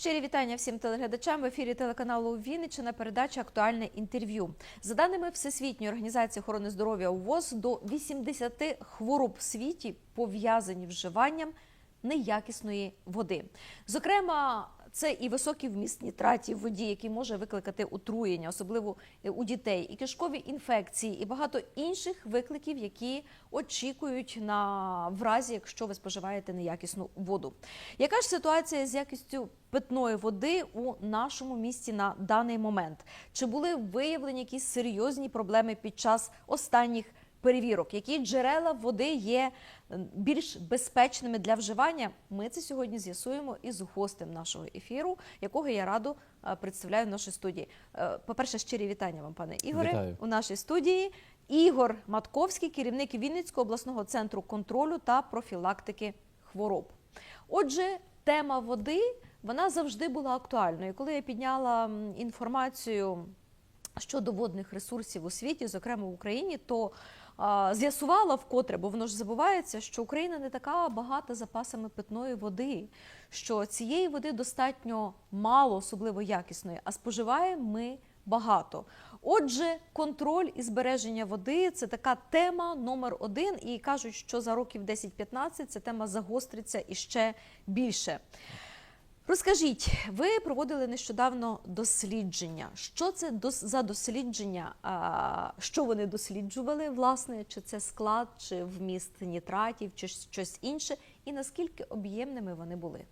Щирі вітання всім телеглядачам в ефірі телеканалу Вінниччина. Передача актуальне інтерв'ю. За даними Всесвітньої організації охорони здоров'я УВОЗ, до 80 хвороб в світі пов'язані вживанням неякісної води. Зокрема, це і високий вміст нітратів в воді, який може викликати отруєння, особливо е, у дітей, і кишкові інфекції, і багато інших викликів, які очікують на в разі, якщо ви споживаєте неякісну воду. Яка ж ситуація з якістю питної води у нашому місті на даний момент? Чи були виявлені якісь серйозні проблеми під час останніх? Перевірок, які джерела води є е, більш безпечними для вживання. Ми це сьогодні з'ясуємо із гостем нашого ефіру, якого я радо е, представляю в нашій студії. Е, По-перше, щирі вітання вам, пане Ігоре, Вітаю. у нашій студії. Ігор Матковський, керівник Вінницького обласного центру контролю та профілактики хвороб. Отже, тема води вона завжди була актуальною. Коли я підняла інформацію щодо водних ресурсів у світі, зокрема в Україні, то з'ясувала вкотре, бо воно ж забувається, що Україна не така багата запасами питної води, що цієї води достатньо мало, особливо якісної, а споживаємо ми багато. Отже, контроль і збереження води це така тема номер один. І кажуть, що за років 10-15 ця тема загостриться іще більше. Розкажіть, ви проводили нещодавно дослідження. Що це за дослідження? Що вони досліджували, власне, чи це склад, чи вміст нітратів, чи щось інше, і наскільки об'ємними вони були?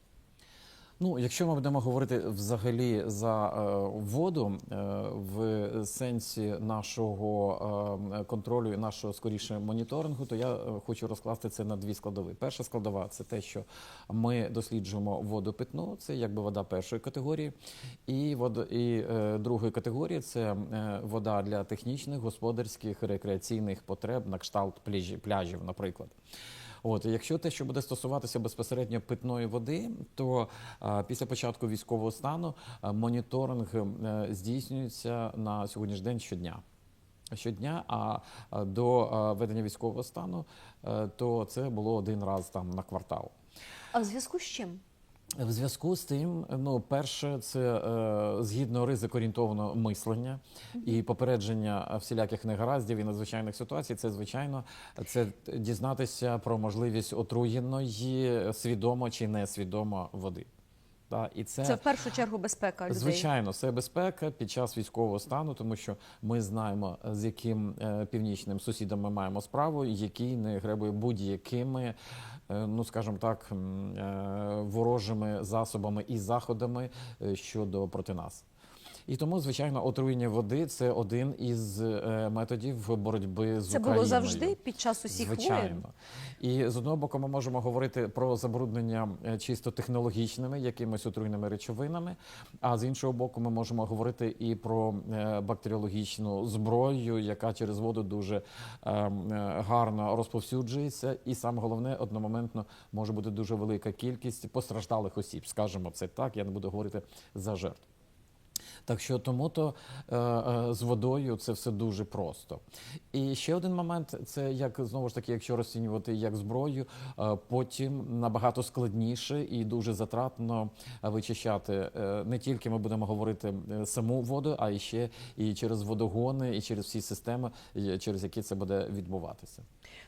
Ну, якщо ми будемо говорити взагалі за е, воду е, в сенсі нашого е, контролю і нашого скоріше моніторингу, то я е, хочу розкласти це на дві складові. Перша складова це те, що ми досліджуємо воду питну, це якби вода першої категорії, і вода і е, другої категорії це е, вода для технічних, господарських, рекреаційних потреб на кшталт пляжі- пляжів, наприклад. От, якщо те, що буде стосуватися безпосередньо питної води, то а, після початку військового стану а, моніторинг е, здійснюється на сьогоднішній день щодня. Щодня, а а, до ведення військового стану, е, то це було один раз там на квартал. А в зв'язку з чим? В зв'язку з тим, ну перше, це е, згідно ризикоорієнтованого мислення і попередження всіляких негараздів і надзвичайних ситуацій. Це звичайно це дізнатися про можливість отруєної свідомо чи несвідомо води. Да, і це, Це в першу чергу безпека людей. Звичайно, це безпека під час військового стану, тому що ми знаємо, з яким е, північним сусідом ми маємо справу, який не гребує будь-якими, е, ну скажімо так, е, ворожими засобами і заходами щодо проти нас. І тому, звичайно, отруєння води це один із е, методів боротьби з Це було Україною. завжди під час усіх. Звичайно. І з одного боку, ми можемо говорити про забруднення е, чисто технологічними, якимись отруйними речовинами. А з іншого боку, ми можемо говорити і про е, бактеріологічну зброю, яка через воду дуже гарно розповсюджується. І саме головне, одномоментно може бути дуже велика кількість постраждалих осіб. Скажімо це так. Я не буду говорити за жертв. Так що тому то е, е, з водою це все дуже просто. І ще один момент це як знову ж таки, якщо розцінювати як зброю, е, потім набагато складніше і дуже затратно вичищати. Е, не тільки ми будемо говорити саму воду, а і ще і через водогони, і через всі системи, через які це буде відбуватися.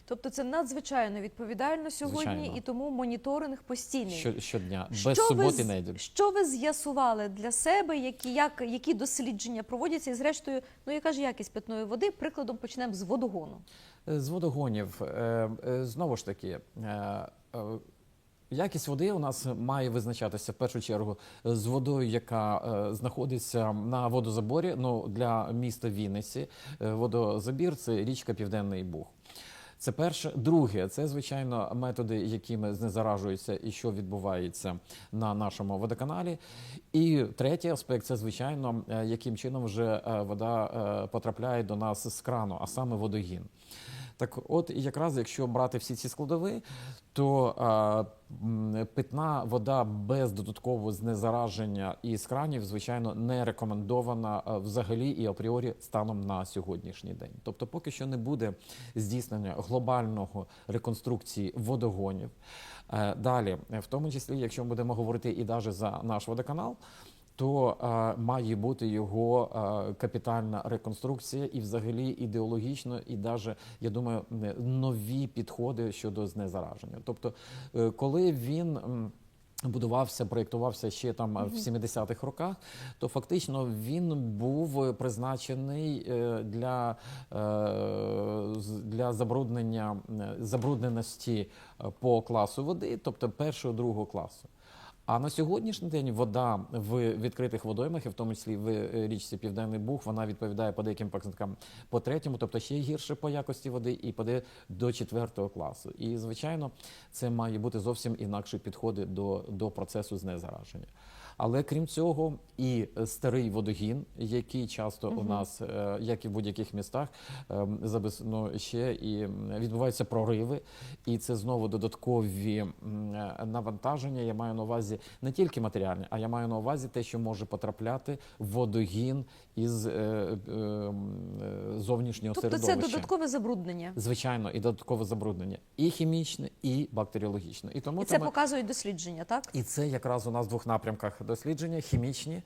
Тобто це надзвичайно відповідально сьогодні, Звичайно. і тому моніторинг постійний. Що, щодня, без Що ви, субот і з- неділь. що ви з'ясували для себе, які, як, які дослідження проводяться, і зрештою, ну яка ж якість питної води? Прикладом почнемо з водогону. З водогонів е, е, знову ж таки. е, е, Якість води у нас має визначатися в першу чергу з водою, яка е, знаходиться на водозаборі. Ну для міста Вінниці е, водозабір це річка Південний Буг. Це перше. Друге, це звичайно методи, якими знезаражуються і що відбувається на нашому водоканалі. І третій аспект це звичайно, е, яким чином вже е, вода е, потрапляє до нас з крану, а саме водогін. Так, от і якраз якщо брати всі ці складові, то а, питна вода без додаткового знезараження із кранів, звичайно, не рекомендована взагалі і апріорі станом на сьогоднішній день. Тобто, поки що не буде здійснення глобального реконструкції водогонів. Е, Далі, в тому числі, якщо ми будемо говорити і навіть за наш водоканал. То е, має бути його е, капітальна реконструкція і, взагалі, ідеологічно, і навіть, я думаю, нові підходи щодо знезараження. Тобто, е, коли він. Будувався, проєктувався ще там в 70-х роках, то фактично він був призначений е, для, е, для забруднення е, забрудненості по класу води, тобто першого другого класу. А на сьогоднішній день вода в відкритих водоймах, і в тому числі в е, річці Південний Буг, вона відповідає по деяким показникам по третьому, тобто ще гірше по якості води, і поде до четвертого класу. І звичайно, це має бути зовсім інакші підходи до, до процесу знезараження. Але крім цього, і е, старий водогін, який часто у нас, е, як і в будь-яких містах, ну, ще і відбуваються прориви, і це знову додаткові е, навантаження. Я маю на увазі не тільки матеріальне, а я маю на увазі те, що може потрапляти в водогін із е, е, е, зовнішнього Тобто це додаткове забруднення. Звичайно, і додаткове забруднення, і хімічне, і бактеріологічне. І тому І це ми- показують дослідження, так? і це якраз у нас в двох напрямках дослідження хімічні.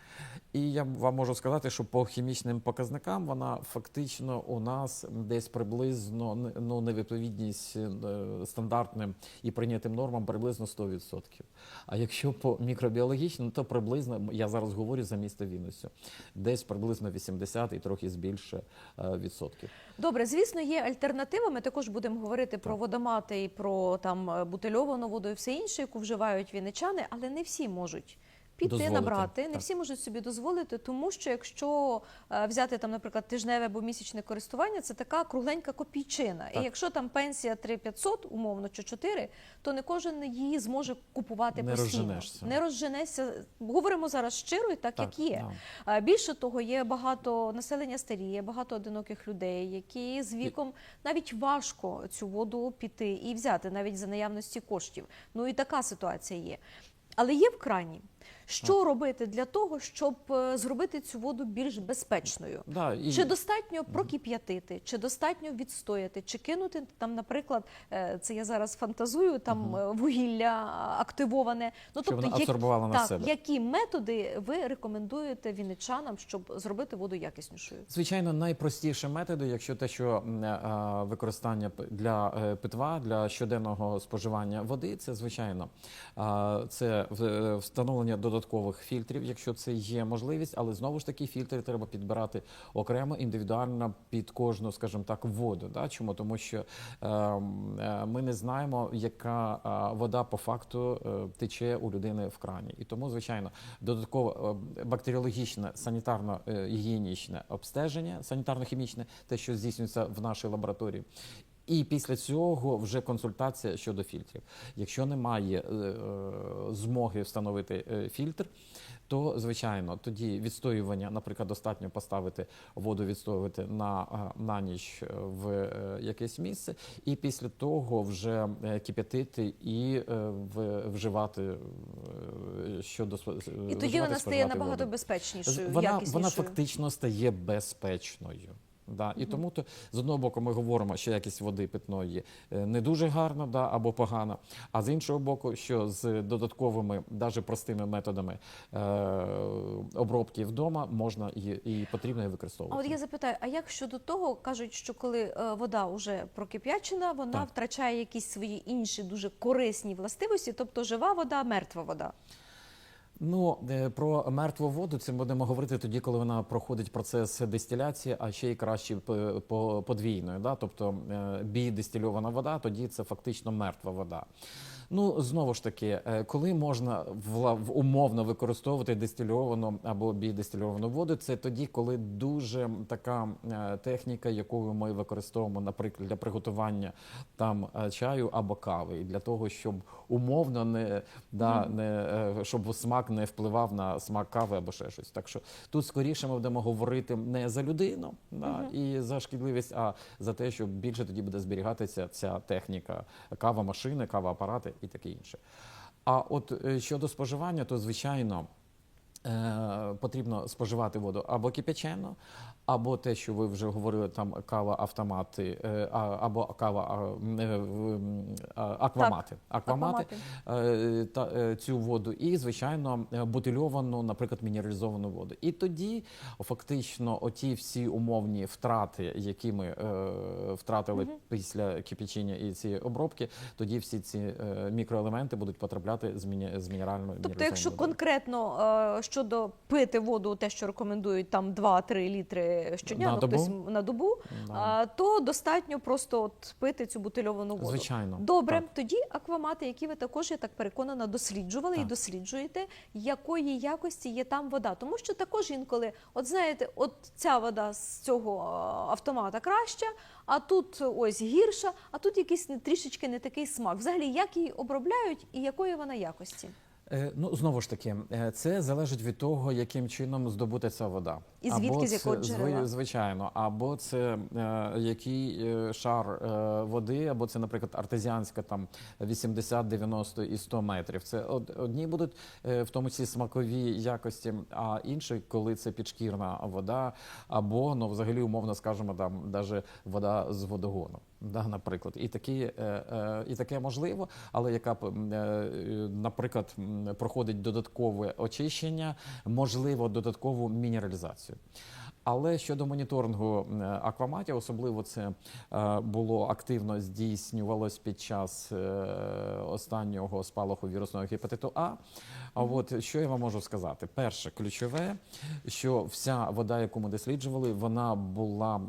І я вам можу сказати, що по хімічним показникам вона фактично у нас десь приблизно ну невідповідність е, стандартним і прийнятим нормам приблизно 100%. А якщо по мікробіологічним, то приблизно я зараз говорю за місто Вінницю, десь приблизно 80 і трохи збільше е, відсотків. Добре, звісно, є альтернатива. Ми також будемо говорити про водомати і про там е, бутильовану воду і все інше, яку вживають віничани, але не всі можуть. Піти Дозволити, набрати, не так. всі можуть собі дозволити, тому що якщо е, взяти там, наприклад, тижневе або місячне користування, це така кругленька копійчина. І якщо там пенсія 3500, умовно чи 4, то не кожен її зможе купувати Не постійно. розженешся. Не розженешся. Говоримо зараз щиро і так, як є. да. Більше того, є багато населення старіє, багато одиноких людей, які з віком навіть важко цю воду піти і взяти, навіть за наявності коштів. Ну і така ситуація є. Але є в крані. Що робити для того, щоб е, зробити цю воду більш безпечною? Да, і... Чи достатньо прокип'ятити, чи достатньо відстояти, чи кинути там, наприклад, е, це я зараз фантазую, там е, вугілля активоване. Ну Щоб вона як- абсорбувала на так, себе. які методи ви рекомендуєте вінничанам, щоб зробити воду якіснішою? Звичайно, найпростіші методи, якщо те, що використання для питва, для щоденного споживання води, це звичайно це в- встановлення додаткових фільтрів, якщо це є можливість, але знову ж таки фільтри треба підбирати окремо індивідуально під кожну, скажімо так, воду. Да? Чому тому, що е, е, ми не знаємо, яка е, вода по факту е, тече у людини в крані, і тому, звичайно, додатково е, бактеріологічне, санітарно-гігієнічне обстеження, санітарно-хімічне, те, що здійснюється в нашій лабораторії. І після цього вже консультація щодо фільтрів. Якщо немає е, е, змоги встановити е, фільтр, то звичайно тоді відстоювання, наприклад, достатньо поставити воду, відстоювати на, е, на ніч в якесь місце, і після того вже кип'ятити і вживати щодо І тоді вона стає набагато воду. безпечнішою, Вона, якіснішою. вона фактично стає безпечною. Да, і тому то з одного боку ми говоримо, що якість води питної е, не дуже гарна, да, або погана. А з іншого боку, що з додатковими, навіть простими методами е, обробки вдома можна і, і потрібно А використовувати. от я запитаю, а як щодо того, кажуть, що коли е, вода вже прокип'ячена, вона Так. втрачає якісь свої інші дуже корисні властивості, тобто жива вода, мертва вода. Ну е, про мертву воду це будемо говорити тоді, коли вона проходить процес дистиляції, а ще й краще подвійною. Да? Тобто е, бідистильована вода, тоді це фактично мертва вода. Ну знову ж таки, е, коли можна умовно використовувати дистильовану або бідистильовану воду, це тоді, коли дуже така е, техніка, яку ми використовуємо, наприклад, для приготування там е, чаю або кави, і для того, щоб умовно не да не щоб смак не впливав на смак кави або ще щось. Так що тут скоріше ми будемо говорити не за людину да, і за шкідливість, а за те, що більше тоді буде зберігатися ця техніка. Кава машини, кава апарати і таке інше. А от е, щодо споживання, то звичайно. е, Потрібно споживати воду або кипячену, або те, що ви вже говорили, там кава автомати, е, або кава е, в- м, а, аквамати. Аквамати, е, та, цю воду, і звичайно бутильовану, наприклад, мінералізовану воду. І тоді фактично оті всі умовні втрати, які ми втратили після кипячення і цієї обробки, тоді всі ці мікроелементи будуть потрапляти з, мінеральної Тобто, якщо водою. конкретно щодо пити воду, те, що рекомендують там 2-3 літри щодня, На ну, добу? хтось на добу, Да. а, то достатньо просто от пити цю бутильовану воду. Звичайно. Добре, Так. тоді аквамати, які ви також, я так переконана, досліджували і досліджуєте, якої якості є там вода. Тому що також інколи, от знаєте, от ця вода з цього автомата краща, а тут ось гірша, а тут якийсь трішечки не такий смак. Взагалі, як її обробляють і якої вона якості? Е, Ну знову ж таки, е, це залежить від того, яким чином здобута ця вода. І звідки, Або з якого джерела? зви- Звичайно, або це е, який е, шар е, води, або це, наприклад, артезіанська там 80, 90 і 100 метрів. Це од- одні будуть е, в тому числі смакові якості, а інші, коли це підшкірна вода, або ну взагалі умовно скажемо, там даже вода з водогону. Да, наприклад, і такі, е, е, і таке можливо, але яка е, наприклад, проходить додаткове очищення, можливо, додаткову мінералізацію. Але щодо моніторингу акваматів, особливо це було активно здійснювалось під час останнього спалаху вірусного гепатиту А. А от що я вам можу сказати? Перше, ключове, що вся вода, яку ми досліджували, вона була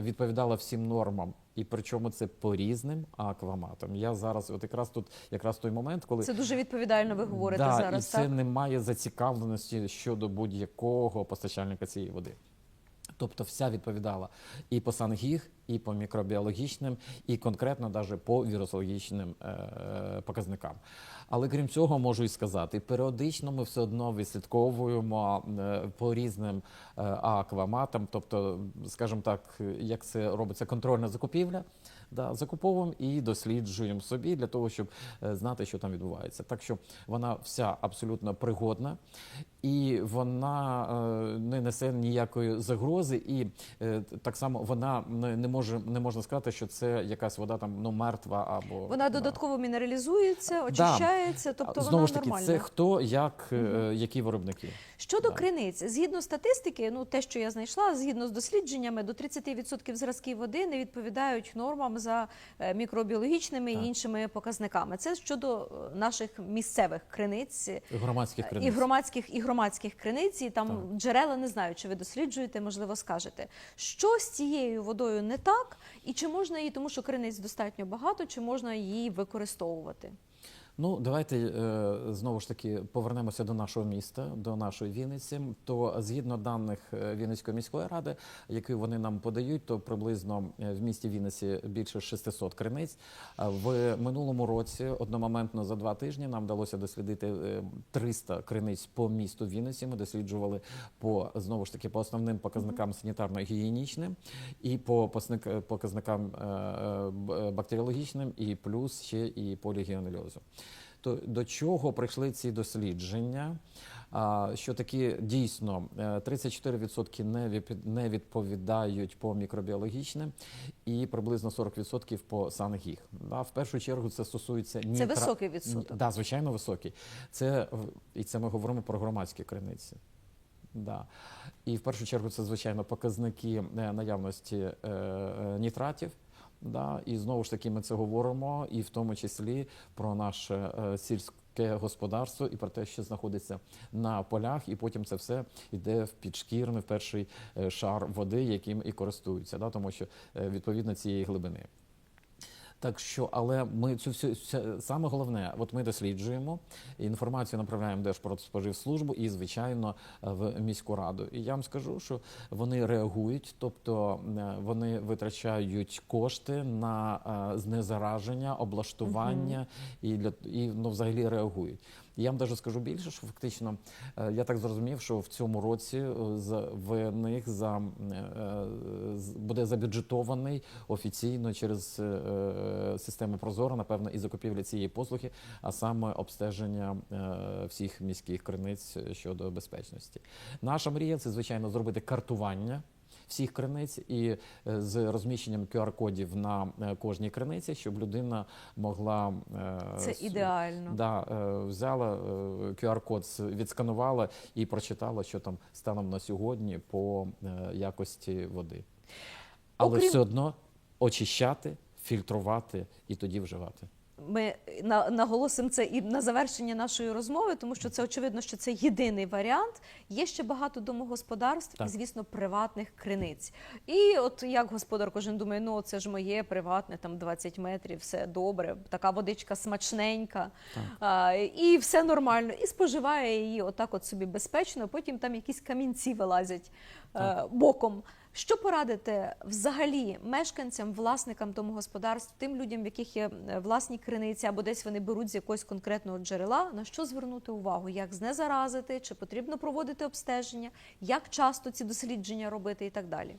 відповідала всім нормам. І причому це по різним акваматам. Я зараз, от якраз тут, якраз той момент, коли Це дуже відповідально ви говорите да, зараз. і це так? немає зацікавленості щодо будь-якого постачальника цієї води. Тобто вся відповідала і по сангіг, і по мікробіологічним, і конкретно навіть по вірусологічним е, показникам. Але крім цього, можу і сказати, періодично ми все одно відслідковуємо е, по різним е, акваматам, тобто, скажімо так, як це робиться контрольна закупівля. Да, закуповуємо і досліджуємо собі для того, щоб знати, що там відбувається. Так що вона вся абсолютно пригодна і вона е, не несе ніякої загрози, і е, так само вона не, може не можна сказати, що це якась вода там ну мертва або Вона додатково мінералізується, очищається, тобто Знову вона ж таки, нормальна. це хто, як, е, які виробники. Щодо Да. криниць, згідно статистики, ну те, що я знайшла, згідно з дослідженнями, до 30% зразків води не відповідають нормам за мікробіологічними Так. і іншими показниками. Це щодо наших місцевих криниць. Громадських І громадських і громадських криниць, і там Так. джерела не знаю, чи ви досліджуєте, можливо, скажете. Що з цією водою не так, і чи можна її, тому що криниць достатньо багато, чи можна її використовувати? Ну, давайте е, знову ж таки повернемося до нашого міста, до нашої Вінниці. То згідно даних е, Вінницької міської ради, які вони нам подають, то приблизно е, в місті Вінниці більше 600 криниць. В минулому році одномоментно за два тижні нам вдалося дослідити е, 300 криниць по місту Вінниці. Ми досліджували по знову ж таки по основним показникам санітарно-гігієнічним і по показникам бактеріологічним, і плюс ще і полігіонельозу. То до чого прийшли ці дослідження? Що такі дійсно е, 34% не відповідають по мікробіологічним і приблизно 40% по сангіг. В першу чергу це стосується Це високий відсоток. Да, звичайно, високий. Це і це ми говоримо про громадські криниці. Да. І в першу чергу це, звичайно, показники е, наявності е, е, нітратів. Да. І знову ж таки ми це говоримо, і в тому числі про наше е, сільське господарство, і про те, що знаходиться на полях, і потім це все йде в підшкірний, в перший е, шар води, яким і користуються, да, тому що е, відповідно цієї глибини. Так що, але ми цю всю саме головне, от ми досліджуємо інформацію, направляємо Держпродспоживслужбу і, звичайно, в міську раду. І я вам скажу, що вони реагують, тобто е, вони витрачають кошти на е, знезараження, облаштування і для і ну, взагалі реагують. І Я вам навіть скажу більше, що фактично е, я так зрозумів, що в цьому році е, в них за е, буде забюджетований офіційно через систему Прозоро, напевно, і закупівля цієї послуги, а саме обстеження всіх міських криниць щодо безпечності. Наша мрія це звичайно зробити картування. Всіх криниць і е, з розміщенням QR-кодів на е, кожній криниці, щоб людина могла е, Це ідеально. Да, взяла QR-код, відсканувала і прочитала, що там станом на сьогодні по якості води. Але Окрім- все одно очищати, фільтрувати і тоді вживати. Ми наголосимо це і на завершення нашої розмови, тому що це очевидно, що це єдиний варіант. Є ще багато домогосподарств Так. і, звісно, приватних криниць. І от як господар кожен думає, ну це ж моє приватне, там 20 метрів, все добре, така водичка смачненька, а, і все нормально. І споживає її отак, от собі безпечно. Потім там якісь камінці вилазять е, боком. Що порадите взагалі мешканцям, власникам домогосподарств, тим людям, в яких є е, власні криниці, або десь вони беруть з якогось конкретного джерела, на що звернути увагу? Як знезаразити, чи потрібно проводити обстеження, як часто ці дослідження робити і так далі?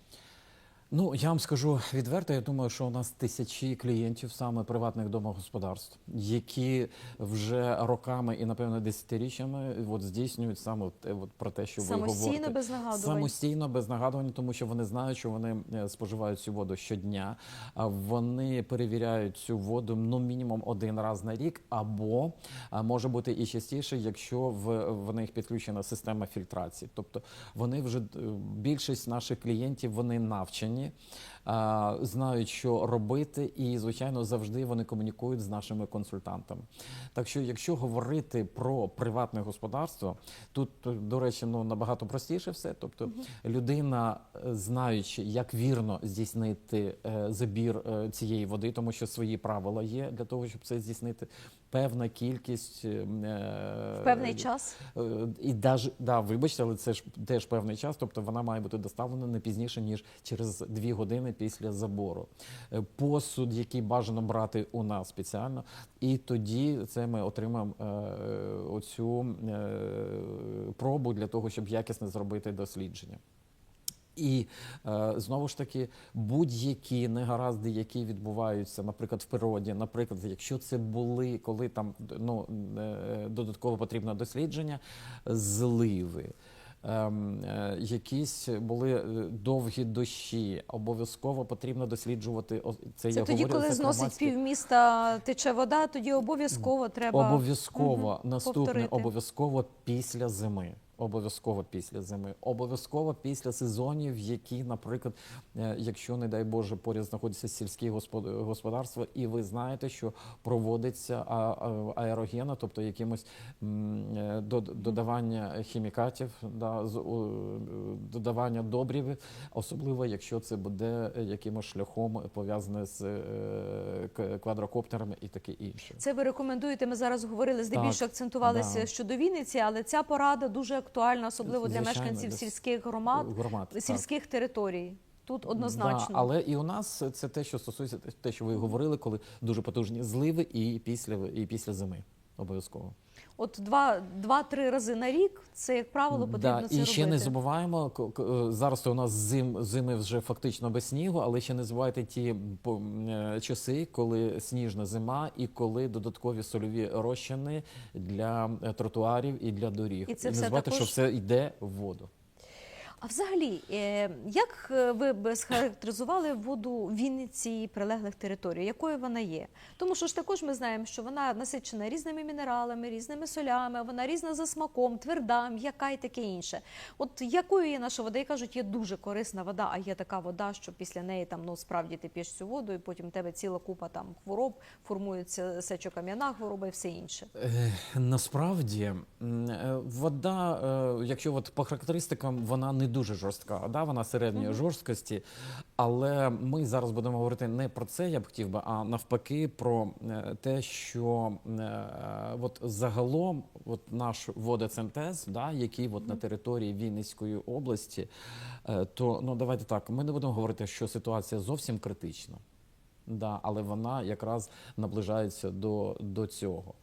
Ну я вам скажу відверто. Я думаю, що у нас тисячі клієнтів саме приватних домогосподарств, які вже роками і напевно десятиріччями от здійснюють саме от, те, от про те, що ви Самостійно говорите. без нагадувань. Самостійно без нагадувань, тому що вони знають, що вони е, споживають цю воду щодня. А вони перевіряють цю воду ну мінімум один раз на рік, або може бути і частіше, якщо в, в них підключена система фільтрації. Тобто вони вже е, більшість наших клієнтів вони навчені. А, Знають, що робити, і звичайно завжди вони комунікують з нашими консультантами. Так що, якщо говорити про приватне господарство, тут до речі, ну набагато простіше все. Тобто, людина, е, знаючи, як вірно здійснити е, забір е, цієї води, тому що свої правила є для того, щоб це здійснити. Певна кількість В певний час Е, І даже, да, вибачте, але це ж теж певний час, тобто вона має бути доставлена не пізніше, ніж через дві години після забору. Е, Посуд, який бажано брати у нас спеціально, і тоді це ми отримаємо е, оцю е, пробу для того, щоб якісно зробити дослідження. І знову ж таки, будь-які негаразди, які відбуваються, наприклад, в природі, наприклад, якщо це були, коли там ну, додатково потрібне дослідження, зливи. Ем, е, Якісь були е, довгі дощі, обов'язково потрібно досліджувати це. це я тоді, говорю, коли зносить півміста тече вода, тоді обов'язково треба Обов'язково наступне повторити. обов'язково після зими. Обов'язково після зими, обов'язково після сезонів, які, наприклад, е, якщо не дай Боже, поряд знаходяться сільські господ- господарства, і ви знаєте, що проводиться аерогена, тобто якимось е, додавання хімікатів, да, додавання добрів, особливо якщо це буде якимось шляхом пов'язане з е, квадрокоптерами і таке інше. Це ви рекомендуєте. Ми зараз говорили, здебільшого акцентувалися да. щодо Вінниці, але ця порада дуже актуальна, особливо для Звичайно, мешканців для сільських громад, Громад, так. сільських територій. Тут однозначно. Да, але і у нас це те, що стосується те, що ви говорили, коли дуже потужні зливи, і після і після зими обов'язково. От два, два-три рази на рік це, як правило, потрібно Да, це і робити. ще не забуваємо, е, зараз у нас зим, зими вже фактично без снігу, але ще не забувайте ті е, часи, коли сніжна зима і коли додаткові сольові розчини для е, тротуарів і для доріг. І це не все забувайте, також- що все йде в воду. А взагалі, е, як е, ви б схарактеризували воду Вінниці і прилеглих територій? Якою вона є? Тому що ж також ми знаємо, що вона насичена різними мінералами, різними солями, вона різна за смаком, тверда, м'яка і таке інше. От якою є наша вода? І кажуть, є дуже корисна вода, а є така вода, що після неї там ну справді ти п'єш цю воду, і потім в тебе ціла купа там хвороб, формується сечокам'яна хвороба і все інше. Е, Насправді вода, якщо от по характеристикам, вона не не дуже жорстка. Да? Вона середньої жорсткості. Але ми зараз будемо говорити не про це, я б хотів би, а навпаки, про е, те, що е, от загалом от наш водоцентез, да, який от на території Вінницької області, е, то ну давайте так, ми не будемо говорити, що ситуація зовсім критична. Да, але вона якраз наближається до, до цього.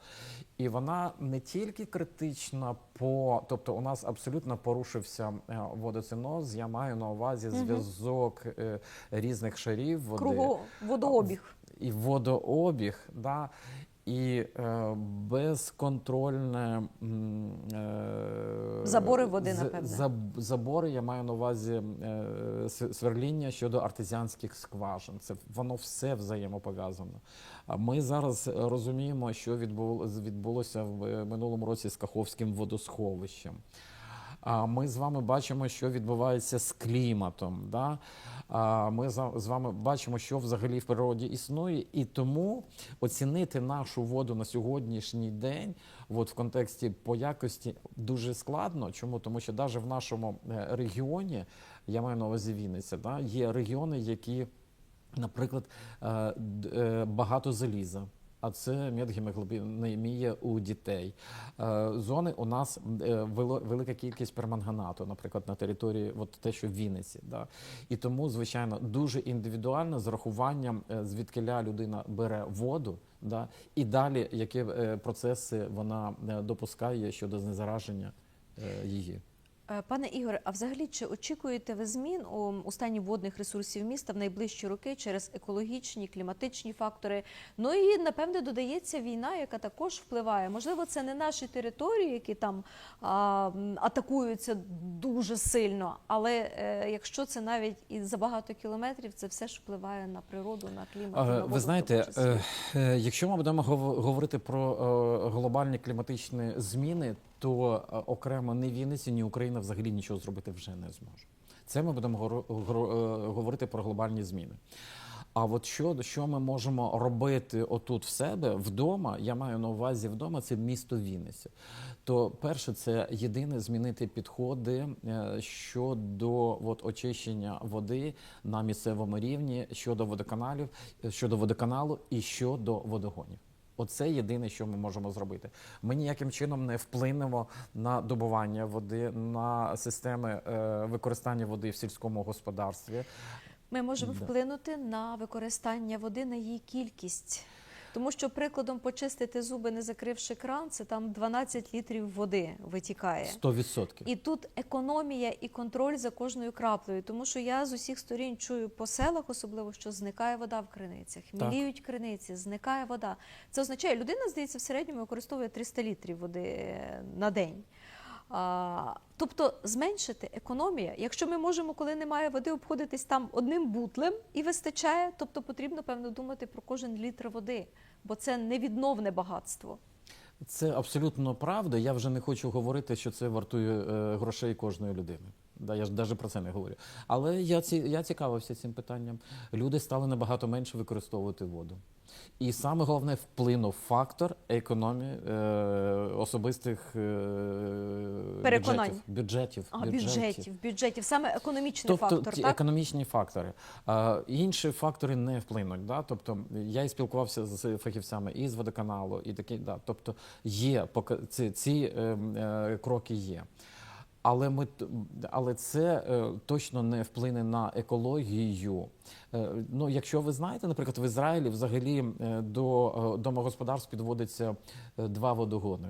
І вона не тільки критична по, тобто у нас абсолютно порушився е, водоциноз. Я маю на увазі зв'язок е, різних шарів води Круго водообіг. і водообіг, да, і е, безконтрольне е, Забори води, з- напевне. заб- забори, я маю на увазі е, сверління щодо артезіанських скважин. Це воно все взаємопов'язано. Ми зараз розуміємо, що відбуло- відбулося в е, минулому році з Каховським водосховищем. А ми з вами бачимо, що відбувається з кліматом. Да? А ми з вами бачимо, що взагалі в природі існує, і тому оцінити нашу воду на сьогоднішній день, от в контексті по якості, дуже складно. Чому? Тому що навіть в нашому е, регіоні, я маю на увазі Вінниця, да? є регіони, які, наприклад, е, е, багато заліза. А це медгемоглобінемія у дітей. Е, Зони у нас е, велика кількість перманганату, наприклад, на території, от те, що в Вінниці. Да. І тому, звичайно, дуже індивідуально з рахуванням, е, звідкиля людина бере воду, да, і далі які процеси вона допускає щодо знезараження її. Е, Пане Ігоре, а взагалі чи очікуєте ви змін у, стані водних ресурсів міста в найближчі роки через екологічні, кліматичні фактори? Ну і напевне додається війна, яка також впливає. Можливо, це не наші території, які там а, атакуються дуже сильно, але е, якщо це навіть і за багато кілометрів, це все ж впливає на природу, на клімат. і на воду Ви знаєте, е, е, якщо ми будемо гов- говорити про е, глобальні кліматичні зміни, то е, окремо ні Вінниці, ні Україна взагалі нічого зробити вже не зможе. Це ми будемо е, говорити про глобальні зміни. А от що, що ми можемо робити отут в себе вдома, я маю на увазі вдома, це місто Вінниця. То перше, це єдине змінити підходи е, щодо от, очищення води на місцевому рівні, щодо водоканалів, щодо водоканалу і щодо водогонів. Оце єдине, що ми можемо зробити. Ми ніяким чином не вплинемо на добування води, на системи е, використання води в сільському господарстві. Ми можемо вплинути на використання води, на її кількість. Тому що прикладом почистити зуби, не закривши кран, це там 12 літрів води витікає. 100%. І тут економія і контроль за кожною краплею, тому що я з усіх сторін чую по селах, особливо що зникає вода в криницях, міліють криниці, зникає вода. Це означає, людина здається в середньому використовує 300 літрів води на день. Тобто зменшити економія. Якщо ми можемо, коли немає води, обходитись там одним бутлем і вистачає, тобто потрібно певно думати про кожен літр води, бо це невідновне багатство. Це абсолютно правда. Я вже не хочу говорити, що це вартує е, грошей кожної людини. Да, я ж навіть про це не говорю. Але я, ці, я цікавився цим питанням. Люди стали набагато менше використовувати воду. І саме головне вплинув фактор економії е, особистих е, Переконань. бюджетів. бюджетів, А бюджетів, бюджетів, саме економічний Тобто фактор, ті так? економічні фактори. А, інші фактори не вплинуть. Да? Тобто я і спілкувався з фахівцями і з водоканалу, і такі, да. Тобто є ці, ці е, е, кроки є. Але ми але це е, точно не вплине на екологію. Е, ну, якщо ви знаєте, наприклад, в Ізраїлі взагалі е, до е, домогосподарств підводиться два водогони.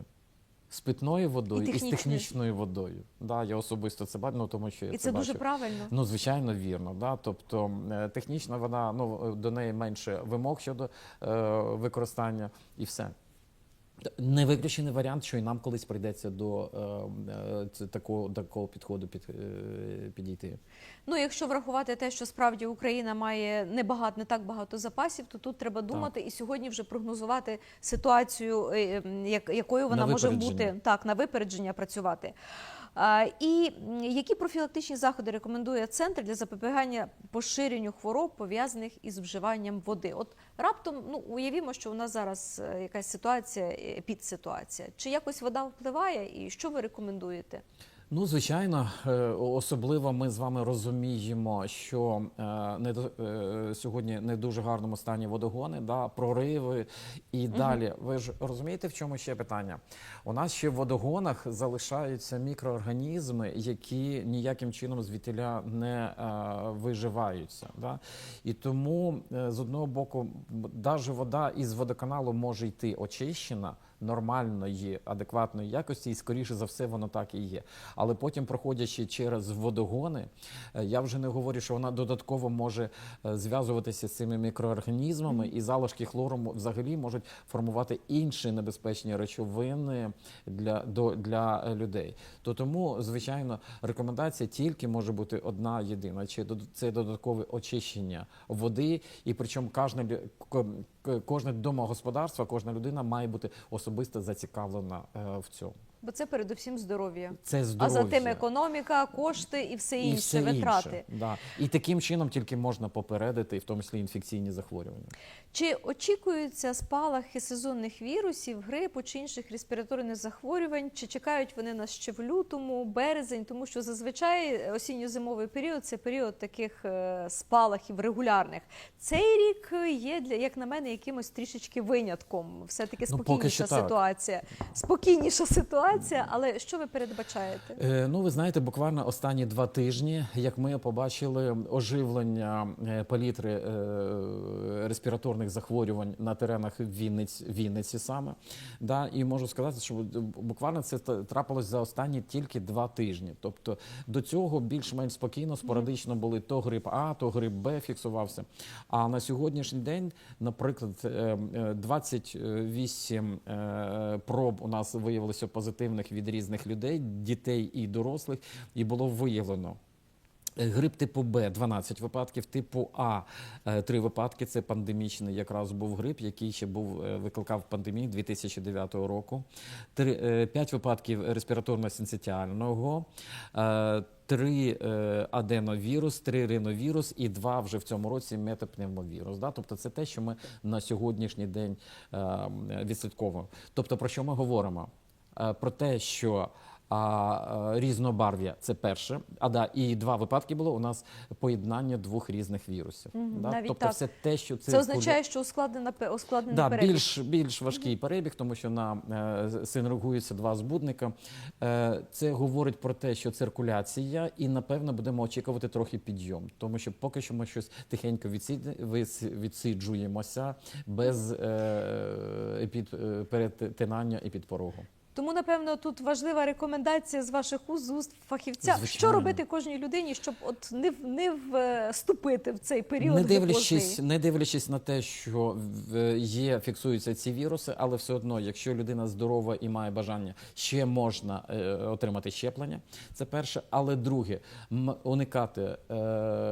З питною водою і, з технічною. водою. Да, я особисто це бачу, ну, тому що я І це це дуже правильно. Ну, звичайно, вірно. Да? Тобто технічна вона ну, до неї менше вимог щодо е, використання і все. Не виключений варіант, що і нам колись прийдеться до е, е, такого, такого підходу під, е, підійти. Ну, якщо врахувати те, що справді Україна має не багато, не так багато запасів, то тут треба думати і сьогодні вже прогнозувати ситуацію, е, як, якою вона може бути так на випередження працювати. І які профілактичні заходи рекомендує центр для запобігання поширенню хвороб пов'язаних із вживанням води? От раптом, ну уявімо, що у нас зараз е, якась ситуація, підситуація. Чи якось вода впливає, і що ви рекомендуєте? Ну, звичайно, е, особливо ми з вами розуміємо, що е, не е, сьогодні не дуже гарному стані водогони, да, прориви і далі. Ви ж розумієте, в чому ще питання? У нас ще в водогонах залишаються мікроорганізми, які ніяким чином звідтіля не виживаються. Да? І тому з одного боку, навіть вода із водоканалу може йти очищена. Нормальної, адекватної якості, і скоріше за все воно так і є. Але потім, проходячи через водогони, е, я вже не говорю, що вона додатково може е, зв'язуватися з цими мікроорганізмами, і залишки хлору взагалі можуть формувати інші небезпечні речовини для, до, для е, людей. То тому, звичайно, рекомендація тільки може бути одна єдина: чи це додаткове очищення води, і причому кожне, лю- ко- к- кожне домогосподарство, кожна людина має бути особисто зацікавлена е, в цьому. Бо це передусім здоров'я. Це А здоров'я. за тим економіка, кошти і все інше, і все витрати. Інше, да. І таким чином тільки можна попередити, і в тому числі інфекційні захворювання. Чи очікуються спалахи сезонних вірусів, грипу чи інших респіраторних захворювань? Чи чекають вони нас ще в лютому, березень? Тому що зазвичай осінньо-зимовий період це період таких е, спалахів регулярних. Цей рік є для як на мене якимось трішечки винятком. Все таки Ну, спокійніша так. ситуація. Спокійніша ситуація, але що ви передбачаєте? Е, ну, ви знаєте, буквально останні два тижні, як ми побачили оживлення е, палітри е, респіраторних захворювань на теренах Вінниць, Вінниці саме. Да, і можу сказати, що буквально це трапилось за останні тільки два тижні. Тобто до цього більш-менш спокійно, спорадично були то грип А, то грип Б фіксувався. А на сьогоднішній день, наприклад, е, е, 28 е, проб у нас виявилося позитивних від різних людей, дітей і дорослих, і було виявлено. Е, Грип типу Б 12 випадків, типу А 3 випадки. Це пандемічний якраз був грип, який ще був е, викликав пандемію 2009 року. 5 випадків респіраторно-синцитіального, 3 аденовірус, 3 риновірус і 2 вже в цьому році метапневмовірус. Да? Тобто це те, що ми на сьогоднішній день е, відслідковуємо. Тобто про що ми говоримо? Е, Про те, що а, е, різнобарв'я це перше. А да, і два випадки було у нас поєднання двох різних вірусів. Мгм, да? навіть Тобто, так. все те, що Це означає, що ускладнена ускладнений Да, перебіг. більш, більш важкий перебіг, тому що на е, синергуються два збудника. Е, це говорить про те, що циркуляція, і напевно будемо очікувати трохи підйом, тому що поки що ми щось тихенько відсиджуємося без е, під, е, перетинання і підпорогу. Тому, напевно, тут важлива рекомендація з ваших уст, з уст фахівця. Що робити кожній людині, щоб от не, не вступити в цей період Не дивлячись, не дивлячись на те, що є, фіксуються ці віруси, але все одно, якщо людина здорова і має бажання, ще можна е, отримати щеплення. Це перше. Але друге, уникати е,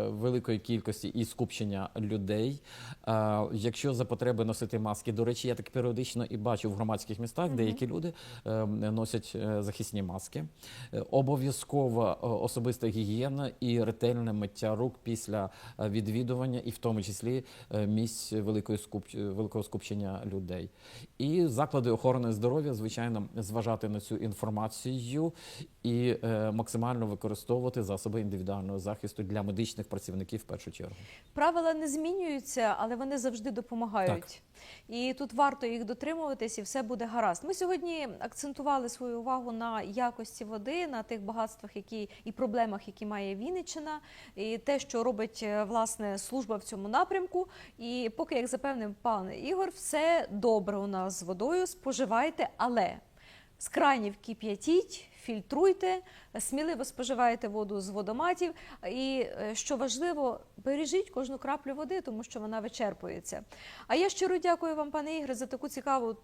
великої кількості і скупчення людей. Е, якщо за потреби носити маски, до речі, я так періодично і бачу в громадських містах, деякі люди е, носять е, захисні маски. Е, Обов'язкова е, особиста гігієна і ретельне миття рук після відвідування, і в тому числі місць великої скуп... великого скупчення людей. І заклади охорони здоров'я, звичайно, зважати на цю інформацію і максимально використовувати засоби індивідуального захисту для медичних працівників в першу чергу. Правила не змінюються, але вони завжди допомагають. І тут варто їх дотримуватись, і все буде гаразд. Ми сьогодні акцентували свою увагу на якості води, на тих багатствах, які і проблемах, які має Вінниччина, і те, що робить е, власне служба в цьому напрямку. І поки, як запевнив пан Ігор, все добре у нас з водою. Споживайте, але з кранів кип'ятіть. Фільтруйте, сміливо споживайте воду з водоматів. І е, що важливо, бережіть кожну краплю води, тому що вона вичерпується. А я щиро дякую вам, пане Ігоре, за таку цікаву,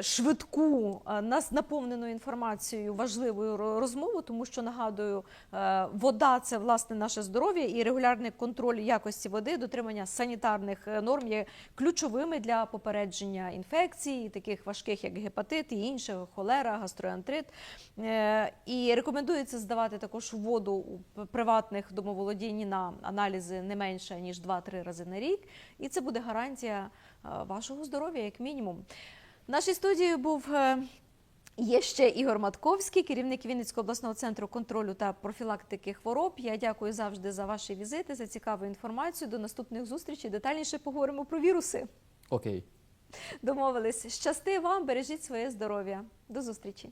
швидку, нас наповнену інформацією, важливою розмову, тому що нагадую, е, вода це власне наше здоров'я і регулярний контроль якості води, дотримання санітарних е, норм є ключовими для попередження інфекцій, таких важких як гепатит і інших, холера, гастроентерит. Е, І рекомендується здавати також воду у приватних домоволодінні на аналізи не менше ніж 2-3 рази на рік, і це буде гарантія е, вашого здоров'я, як мінімум. В нашій студії був е, Є ще Ігор Матковський, керівник Вінницького обласного центру контролю та профілактики хвороб. Я дякую завжди за ваші візити, за цікаву інформацію. До наступних зустрічей. Детальніше поговоримо про віруси. Окей. Домовились. Щасти вам, бережіть своє здоров'я. До зустрічі.